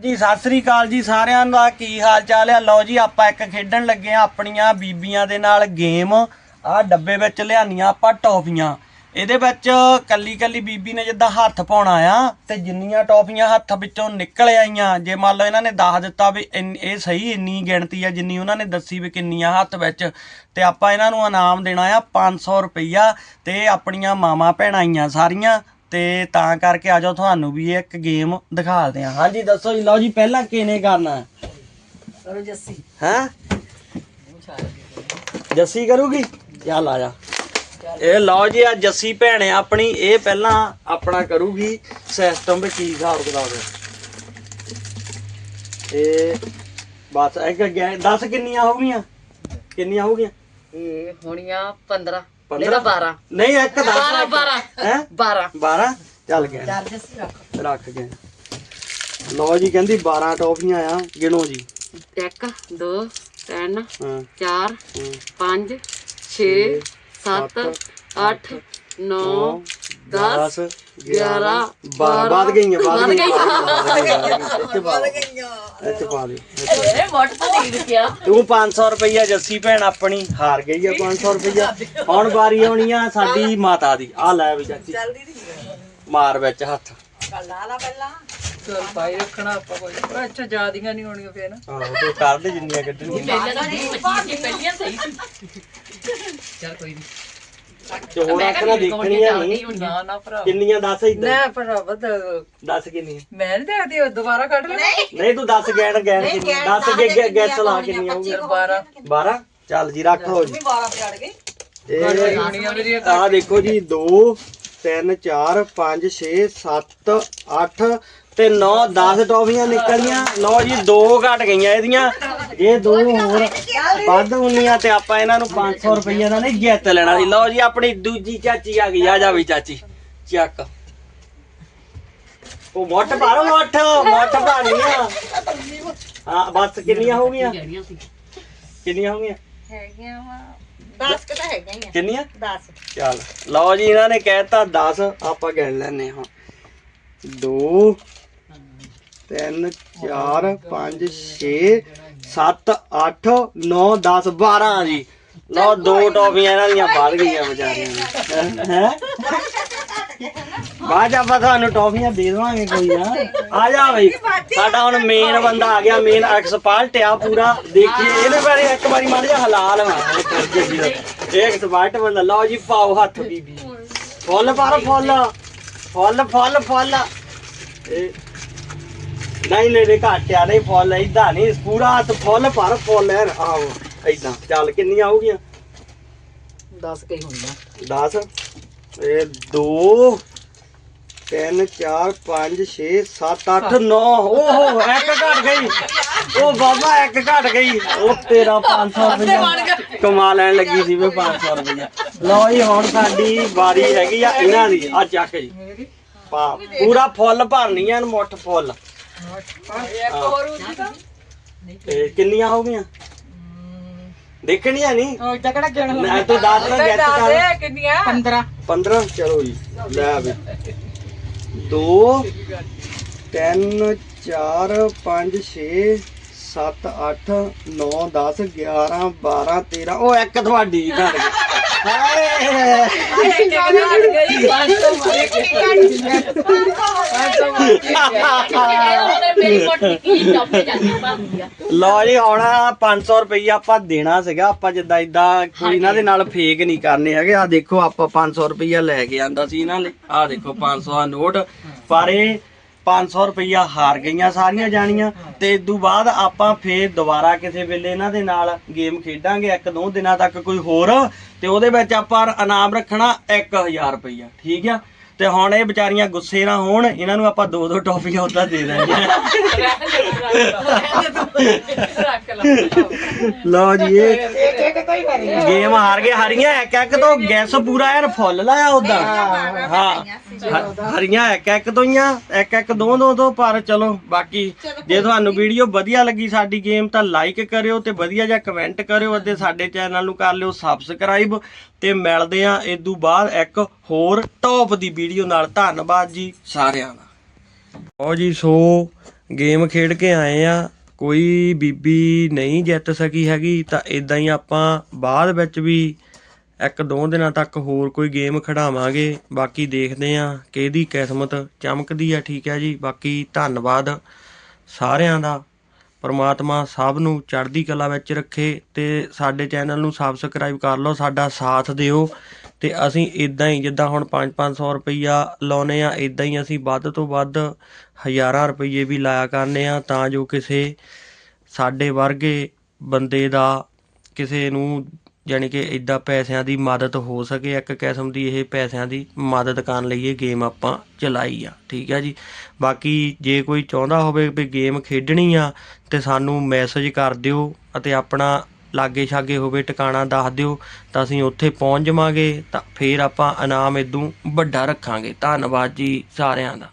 ਜੀ, ਸਤਿ ਸ੍ਰੀ ਅਕਾਲ ਜੀ ਸਾਰਿਆਂ ਦਾ। ਕੀ ਹਾਲ ਚਾਲ ਹੈ ਲਓ ਜੀ, ਆਪਾਂ ਇੱਕ ਖੇਡਣ ਲੱਗੇ ਆ ਆਪਣੀਆਂ ਬੀਬੀਆਂ ਦੇ ਨਾਲ ਗੇਮ। ਆ ਡੱਬੇ ਵਿੱਚ ਲਿਆਨੀਆਂ ਆਪਾਂ ਟੌਫੀਆਂ। ਇਹਦੇ ਵਿੱਚ ਕੱਲੀ ਕੱਲੀ ਬੀਬੀ ਨੇ ਜਿੱਦਾਂ ਹੱਥ ਪਾਉਣਾ ਆ ਤੇ ਜਿੰਨੀਆਂ ਟੌਫੀਆਂ ਹੱਥ ਵਿੱਚੋਂ ਨਿਕਲ ਆਈਆਂ, ਜੇ ਮੰਨ ਲਓ ਇਹਨਾਂ ਨੇ ਦੱਸ ਦਿੱਤਾ ਵੀ ਇੰਨ- ਇਹ ਸਹੀ ਇੰਨੀ ਗਿਣਤੀ ਆ ਜਿੰਨੀ ਉਹਨਾਂ ਨੇ ਦੱਸੀ ਵੀ ਕਿੰਨੀਆਂ ਹੱਥ ਵਿੱਚ। ਤੇ ਆਪਾਂ ਇਹਨਾਂ ਨੂੰ ਇਨਾਮ ਦੇਣਾ ਆ 500 ਰੁਪਈਆ ਤੇ ਆਪਣੀਆਂ ਮਾਵਾਂ ਭੈਣਾਂ ਆਈਆਂ ਸਾਰੀਆਂ। ਤੇ ਤਾਂ ਕਰਕੇ ਆ ਜਾਓ ਤੁਹਾਨੂੰ ਵੀ ਇੱਕ ਗੇਮ ਦਿਖਾਉਂਦੇ ਆ ਹਾਂਜੀ ਦੱਸੋ ਜੀ ਲਓ ਜੀ ਪਹਿਲਾਂ ਕਿਹਨੇ ਕਰਨਾ? ਕਰੋ ਜੱਸੀ। ਹੈ? ਜੱਸੀ ਕਰੂਗੀ? ਚੱਲ ਆ ਜਾ। ਇਹ ਲਓ ਜੀ ਆ ਜੱਸੀ ਭੈਣ ਆਪਣੀ ਇਹ ਪਹਿਲਾਂ ਆਪਣਾ ਕਰੂਗੀ ਸਿਸਟਮ ਵੀ ਕੀ ਹਿਸਾਬ ਕਿਤਾਬ ਹੈ। ਇਹ ਬਸ ਇੱਕ 10 ਕਿੰਨੀਆਂ ਹੋ ਗਈਆਂ ਕਿੰਨੀਆਂ ਹੋ ਗਈਆਂ ਇਹ ਹੋਣੀਆਂ 15 ਤਾਂ 12 ਨਹੀਂ ਇੱਕ 10 12 12 ਹੈ? 12 12 ਚੱਲ ਗਿਆ। ਚਾਰ ਜੱਸੀ ਰੱਖ। ਰੱਖ ਗਏ ਲਓ ਜੀ ਕਹਿੰਦੀ 12 ਟੌਫੀਆਂ ਆ ਗਿਣੋ ਜੀ। 1 2 3 ਹਾਂ। 4 ਹਾਂ। 5 6 7 8 9 10 11 12 ਵੱਧ ਗਈਆਂ ਵੱਧ ਵੱਧ ਗਈਆਂ। ਗਈਆਂ। ਇੱਥੇ ਪਾ ਗਈਆਂ ਇੱਥੇ ਪਾ ਦੇ। ਇਹ ਮੋਟ ਤਾਂ ਨਹੀਂ ਰੁਕਿਆ। ਤੂੰ 500 ਰੁਪਈਆ ਜੱਸੀ ਭੈਣ ਆਪਣੀ ਹਾਰ ਗਈ ਆ 500 ਰੁਪਈਆ। ਹੁਣ ਵਾਰੀ ਆਉਣੀ ਆ ਸਾਡੀ ਮਾਤਾ ਦੀ। ਆ ਲੈ ਵੀ ਚਾਚੀ ਮਾਰ ਵਿੱਚ ਹੱਥ। ਚਲ ਭਾਈ ਰੱਖਣਾ ਆਪਾਂ ਕੋਈ। ਪਰ ਅੱਛਾ ਜਿਆਦੀਆਂ ਨਹੀਂ ਹੋਣੀਆਂ ਫੇਰ। ਨਾ ਆਹੋ ਤੂੰ ਕਰ ਦੇ ਜਿੰਨੀਆਂ ਕੱਢਣੀਆਂ ਪਹਿਲੀਆਂ ਸਹੀ ਸੀ। ਚਲ ਕੋਈ ਨਹੀਂ ਤੇ ਹੁਣ ਆਖਣਾ ਦੇਖਣੀਆਂ ਨਹੀਂ ਨਾ ਨਾ ਭਰਾ। ਕਿੰਨੀਆਂ ਦੱਸ ਇਦਾਂ ਨਾ ਭਰਾ ਬਦ ਦੱਸ ਕਿੰਨੀਆਂ? ਮੈਂ ਨਹੀਂ ਦੇਖਦੀ ਉਹ ਦੁਬਾਰਾ ਕੱਢ ਲੈ ਨਹੀਂ। ਤੂੰ ਦੱਸ ਗੈਣ ਗੈਣ ਕਿੰਨੀਆਂ? ਦੱਸ ਗੇ ਗੈਸ ਲਾ ਕਿੰਨੀਆਂ ਹੋਊਗੀਆਂ 12 12 ਚੱਲ ਜੀ ਰੱਖ ਲਓ ਜੀ। 12 ਤੇ ਅੜ ਗਈ ਇਹ ਹੋਣੀਆਂ ਮੇਰੀਆਂ ਆ ਦੇਖੋ ਜੀ 2 3 4 5 6 7 8 ਤੇ 9 10 ਟੌਫੀਆਂ ਨਿਕਲੀਆਂ। ਲਓ ਜੀ ਦੋ ਘਟ ਗਈਆਂ ਇਹਦੀਆਂ। ਇਹ ਦੋ ਹੋਰ ਵੱਧ ਹੁੰਦੀਆਂ ਤੇ ਆਪਾਂ ਇਹਨਾਂ ਨੂੰ 500 ਰੁਪਈਆ ਦਾ ਨਹੀਂ ਜਿੱਤ ਲੈਣਾ ਸੀ। ਲਓ ਜੀ ਆਪਣੀ ਦੂਜੀ ਚਾਚੀ ਆ ਗਈ। ਆ ਜਾ ਵੀ ਚਾਚੀ ਚੱਕ। ਉਹ ਮੋਟ ਪਾਰੋ ਮੋਟ ਮੋਟ ਪਾਣੀ ਆ। ਹਾਂ ਬਸ ਕਿੰਨੀਆਂ ਹੋ ਗਈਆਂ? ਕਿੰਨੀਆਂ ਹੋ ਗਈਆਂ? ਹੈਗੀਆਂ ਵਾ 10 ਕਿ ਤਾਂ ਹੈਗਾ ਹੀ ਕਿੰਨੀਆਂ? 10 ਚੱਲ ਲਓ ਜੀ ਇਹਨਾਂ ਨੇ ਕਹਿਤਾ 10 ਆਪਾਂ ਗਿਣ ਲੈਨੇ ਹਾਂ। 2 3 4 5 6 7 8 9 10 12 ਜੀ। ਲਓ ਦੋ ਟੌਫੀਆਂ ਇਹਨਾਂ ਦੀਆਂ ਵੱਧ ਗਈਆਂ ਵਿਚਾਰੀਆਂ ਹੈ? ਬਾਅਦ 'ਚ ਆਪਾਂ ਤੁਹਾਨੂੰ ਟੌਫੀਆਂ ਦੇ ਦੇਵਾਂਗੇ ਕੋਈ ਨਾ। ਆ ਜਾ ਬਈ। ਸਾਡਾ ਹੁਣ ਮੇਨ ਬੰਦਾ ਆ ਗਿਆ ਮੇਨ ਐਕਸਪਰਟ ਆ ਪੂਰਾ। ਦੇਖੀਏ ਇਹਦੇ ਬਾਰੇ ਇੱਕ ਵਾਰੀ ਮਾੜਾ ਜਿਹਾ ਹਲਾਲ ਵਾ ਇਹ ਐਕਸਪਰਟ ਬੰਦਾ। ਲਓ ਜੀ ਪਾਓ ਹੱਥ ਬੀਬੀ। ਫੁੱਲ ਪਰ ਫੁੱਲ। ਫੁੱਲ ਫੁੱਲ ਫੁੱਲ। ਇਹ ਨਹੀਂ ਨਹੀਂ ਨਹੀਂ ਘਾਟਿਆ ਨਹੀਂ ਫੁੱਲ ਇਦਾਂ ਨਹੀਂ ਪੂਰਾ ਹੱਥ ਫੁੱਲ ਪਰ ਫੁੱਲ ਐ ਆਹੋ ਇਦਾਂ ਚੱਲ ਕਿੰਨੀਆਂ ਗਈਆਂ 10 ਕਈ ਹੁੰਦਾ 10 ਇਹ 2 3 4 5 6 7 8 9 ਓਹੋ ਇੱਕ ਘਟ ਗਈ। ਉਹ ਬਾਬਾ ਇੱਕ ਘਟ ਗਈ। ਉਹ ਤੇਰਾ 500 ਰੁਪਇਆ ਕਮਾ ਲੈਣ ਲੱਗੀ ਸੀ ਵੇ 500 ਰੁਪਇਆ ਲਓ ਜੀ ਹੁਣ ਸਾਡੀ ਵਾਰੀ ਹੈਗੀ ਆ ਇਹਨਾਂ ਦੀ। ਆ ਚੱਕ ਜੀ। ਪਾ ਪੂਰਾ ਫੁੱਲ ਭਰਨੀ ਐ ਮੁੱਠ ਫੁੱਲ। ਇੱਕ ਹੋਰ ਹੁੰਦੀ ਤਾਂ ਤੇ ਕਿੰਨੀਆਂ ਹੋ ਗਈਆਂ? ਦੇਖਣੀਆਂ ਨਹੀਂ? ਉਹ ਜਕੜਾ ਗਿਣ ਮੈਂ ਤੂੰ ਦੱਸ ਨਾ ਗੈਸ ਕਰ। ਦੇ ਕਿੰਨੀਆਂ? 15 15 ਚਲੋ ਜੀ ਲੈ ਵੀ। 2 3 4 5 6 7 8 9 10 11 12 13 ਉਹ ਇੱਕ ਤੁਹਾਡੀ ਘਰ ਗਈ ਹਾਏ ਉਹਨੇ ਮੇਰੀ ਮੋਟੀ ਕੀ ਜੀ, ਹੁਣ 500 ਰੁਪਈਆ ਆਪਾਂ ਦੇਣਾ ਸੀਗਾ। ਆਪਾਂ ਜਿੱਦਾਂ ਇਦਾਂ ਕੋਈ ਇਹਨਾਂ ਦੇ ਨਾਲ ਫੇਕ ਨਹੀਂ ਕਰਨੇ ਹੈਗੇ। ਆ ਦੇਖੋ, ਆਪਾਂ 500 ਰੁਪਈਆ ਲੈ ਕੇ ਆਂਦਾ ਸੀ ਇਹਨਾਂ ਲਈ ਆ ਦੇਖੋ 500 ਦਾ ਨੋਟ ਪਰ ਇਹ 500 ਰੁਪਈਆ ਹਾਰ ਗਈਆਂ ਸਾਰੀਆਂ ਜਾਣੀਆਂ। ਤੇ ਇਸ ਤੋਂ ਬਾਅਦ ਆਪਾਂ ਫੇਰ ਦੁਬਾਰਾ ਕਿਸੇ ਵੇਲੇ ਇਹਨਾਂ ਦੇ ਨਾਲ ਗੇਮ ਖੇਡਾਂਗੇ ਇੱਕ ਦੋ ਦਿਨਾਂ ਤੱਕ ਕੋਈ ਹੋਰ। ਤੇ ਉਹਦੇ ਵਿੱਚ ਆਪਾਂ ਇਨਾਮ ਰੱਖਣਾ 1000 ਰੁਪਈਆ। ਠੀਕ ਆ? ਤੇ ਹੁਣ ਇਹ ਵਿਚਾਰੀਆਂ ਗੁੱਸੇ ਨਾ ਹੋਣ, ਇਹਨਾਂ ਨੂੰ ਆਪਾਂ ਦੋ ਦੋ ਟੌਫੀਆਂ ਉਦਾਂ ਦੇ ਦਾਂਗੇ। ਲਓ ਜੀ, ਇਹ ਗੇਮ ਹਾਰ ਗਏ, ਹਰੀਆਂ ਇੱਕ ਇੱਕ ਤੋਂ ਗੈਸ ਪੂਰਾ ਯਾਰ ਫੁੱਲ ਲਾਇਆ ਉਦਾਂ। ਹਾਂ ਹਰੀਆਂ ਇੱਕ ਇੱਕ ਤੋਂ ਹੀ ਆ ਇੱਕ ਇੱਕ ਦੋ ਦੋ ਤੋਂ, ਪਰ ਚਲੋ, ਬਾਕੀ ਜੇ ਤੁਹਾਨੂੰ ਵੀਡੀਓ ਵਧੀਆ ਲੱਗੀ ਸਾਡੀ ਗੇਮ ਤਾਂ ਲਾਈਕ ਕਰਿਓ ਤੇ ਵਧੀਆ ਜਿਹਾ ਕਮੈਂਟ ਕਰਿਓ ਅਤੇ ਸਾਡੇ ਚੈਨਲ ਨੂੰ ਕਰ ਲਿਓ ਸਬਸਕ੍ਰਾਈਬ। ਤੇ ਮਿਲਦੇ ਆ ਇਦੋਂ ਬਾਅਦ ਇੱਕ ਹੋਰ ਟੌਪ ਦੀ ਵੀਡੀਓ ਨਾਲ ਧੰਨਵਾਦ ਜੀ ਸਾਰਿਆਂ ਦਾ। ਉਹ ਜੀ, ਸੋ ਗੇਮ ਖੇਡ ਕੇ ਆਏ ਆ। ਕੋਈ ਬੀਬੀ ਨਹੀਂ ਜਿੱਤ ਸਕੀ ਹੈਗੀ, ਤਾਂ ਇਦਾਂ ਹੀ ਆਪਾਂ ਬਾਅਦ ਵਿੱਚ ਵੀ ਇੱਕ ਦੋ ਦਿਨਾਂ ਤੱਕ ਹੋਰ ਕੋਈ ਗੇਮ ਖਿਡਾਵਾਂਗੇ। ਬਾਕੀ ਦੇਖਦੇ ਆ ਕਿਹਦੀ ਕਿਸਮਤ ਚਮਕਦੀ ਆ, ਠੀਕ ਹੈ ਜੀ। ਬਾਕੀ ਧੰਨਵਾਦ ਸਾਰਿਆਂ ਦਾ। ਪਰਮਾਤਮਾ ਸਭ ਨੂੰ ਚੜ੍ਹਦੀ ਕਲਾ ਵਿੱਚ ਰੱਖੇ ਤੇ ਸਾਡੇ ਚੈਨਲ ਨੂੰ ਸਬਸਕ੍ਰਾਈਬ ਕਰ ਲਓ, ਸਾਡਾ ਸਾਥ ਦਿਓ ਤੇ ਅਸੀਂ ਇਦਾਂ ਹੀ ਜਿੱਦਾਂ ਹੁਣ 5-500 ਰੁਪਈਆ ਲਾਉਨੇ ਆ ਇਦਾਂ ਹੀ ਅਸੀਂ ਵੱਧ ਤੋਂ ਵੱਧ ਹਜ਼ਾਰਾਂ ਰੁਪਈਏ ਵੀ ਲਾਇਆ ਕਰਨੇ ਆ ਤਾਂ ਜੋ ਕਿਸੇ ਸਾਡੇ ਵਰਗੇ ਬੰਦੇ ਦਾ ਕਿਸੇ ਨੂੰ ਯਾਨੀ ਕਿ ਇਦਾਂ ਪੈਸਿਆਂ ਦੀ ਮਦਦ ਹੋ ਸਕੇ, ਇੱਕ ਕਿਸਮ ਦੀ ਇਹ ਪੈਸਿਆਂ ਦੀ ਮਦਦ ਕਰਨ ਲਈ ਇਹ ਗੇਮ ਆਪਾਂ ਚਲਾਈ ਆ, ਠੀਕ ਆ ਜੀ? ਬਾਕੀ ਜੇ ਕੋਈ ਚਾਹੁੰਦਾ ਹੋਵੇ ਵੀ ਗੇਮ ਖੇਡਣੀ ਆ, ਤੇ ਸਾਨੂੰ ਮੈਸੇਜ ਕਰ ਦਿਓ ਅਤੇ ਆਪਣਾ ਲਾਗੇ ਛਾਗੇ ਹੋਵੇ ਟਿਕਾਣਾ ਦੱਸ ਦਿਓ, ਤਾਂ ਅਸੀਂ ਉੱਥੇ ਪਹੁੰਚ ਜਾਵਾਂਗੇ, ਤਾਂ ਫੇਰ ਆਪਾਂ ਇਨਾਮ ਇਦੋਂ ਵੱਡਾ ਰੱਖਾਂਗੇ। ਧੰਨਵਾਦ ਜੀ ਸਾਰਿਆਂ ਦਾ।